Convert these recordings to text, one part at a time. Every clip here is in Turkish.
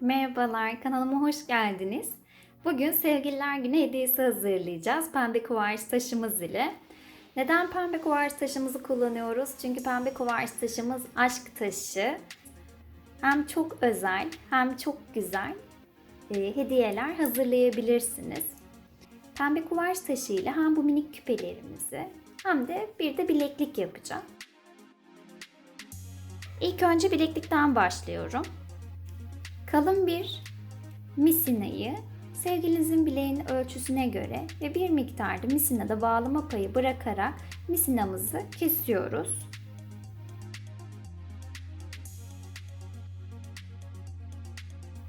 Merhabalar, kanalıma hoş geldiniz. Bugün Sevgililer Günü hediyesi hazırlayacağız pembe kuvars taşımız ile. Neden pembe kuvars taşımızı kullanıyoruz? Çünkü pembe kuvars taşımız aşk taşı. Hem çok özel hem çok güzel e, hediyeler hazırlayabilirsiniz. Pembe kuvars taşı ile hem bu minik küpelerimizi hem de bir de bileklik yapacağım. İlk önce bileklikten başlıyorum. Kalın bir misinayı sevgilinizin bileğinin ölçüsüne göre ve bir miktarda misinada bağlama payı bırakarak misinamızı kesiyoruz.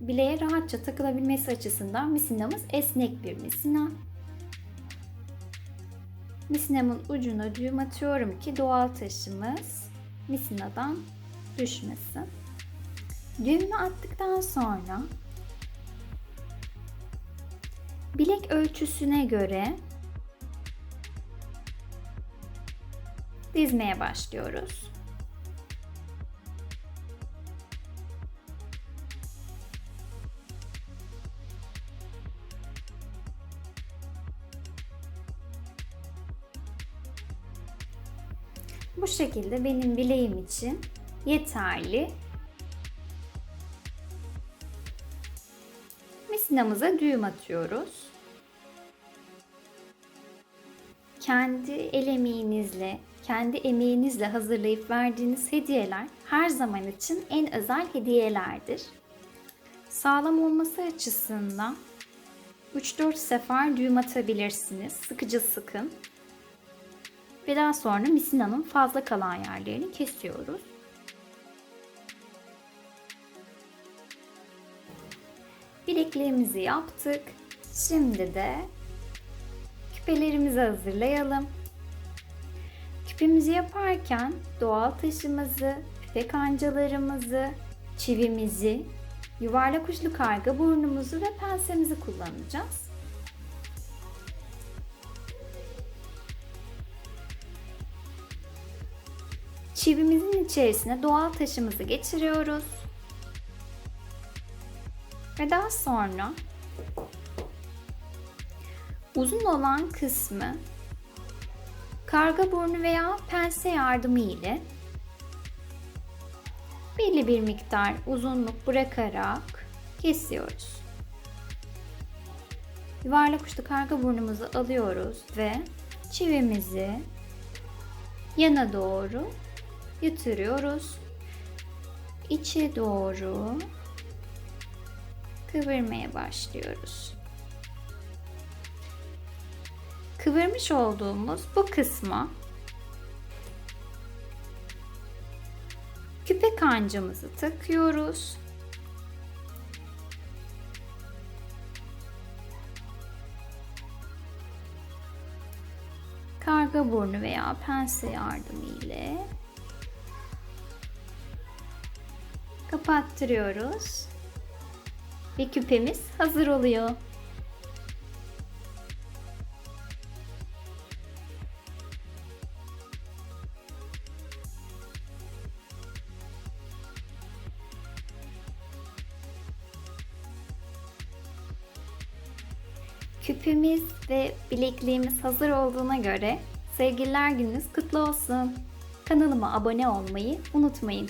Bileğe rahatça takılabilmesi açısından misinamız esnek bir misina. Misinamın ucuna düğüm atıyorum ki doğal taşımız misinadan düşmesin. Düğümü attıktan sonra bilek ölçüsüne göre dizmeye başlıyoruz. Bu şekilde benim bileğim için yeterli Misinamıza düğüm atıyoruz. Kendi el emeğinizle, kendi emeğinizle hazırlayıp verdiğiniz hediyeler her zaman için en özel hediyelerdir. Sağlam olması açısından 3-4 sefer düğüm atabilirsiniz. Sıkıcı sıkın. Ve daha sonra misinanın fazla kalan yerlerini kesiyoruz. Bilekliğimizi yaptık. Şimdi de küpelerimizi hazırlayalım. Küpemizi yaparken doğal taşımızı, küpe kancalarımızı, çivimizi, yuvarlak uçlu karga burnumuzu ve pensemizi kullanacağız. Çivimizin içerisine doğal taşımızı geçiriyoruz. Ve daha sonra uzun olan kısmı karga burnu veya pense yardımı ile belli bir miktar uzunluk bırakarak kesiyoruz. Yuvarlak uçlu karga burnumuzu alıyoruz ve çivimizi yana doğru yatırıyoruz. İçe doğru kıvırmaya başlıyoruz. Kıvırmış olduğumuz bu kısma küpe kancamızı takıyoruz. Karga burnu veya pense yardımı ile kapattırıyoruz ve küpemiz hazır oluyor. Küpümüz ve bilekliğimiz hazır olduğuna göre sevgililer gününüz kutlu olsun. Kanalıma abone olmayı unutmayın.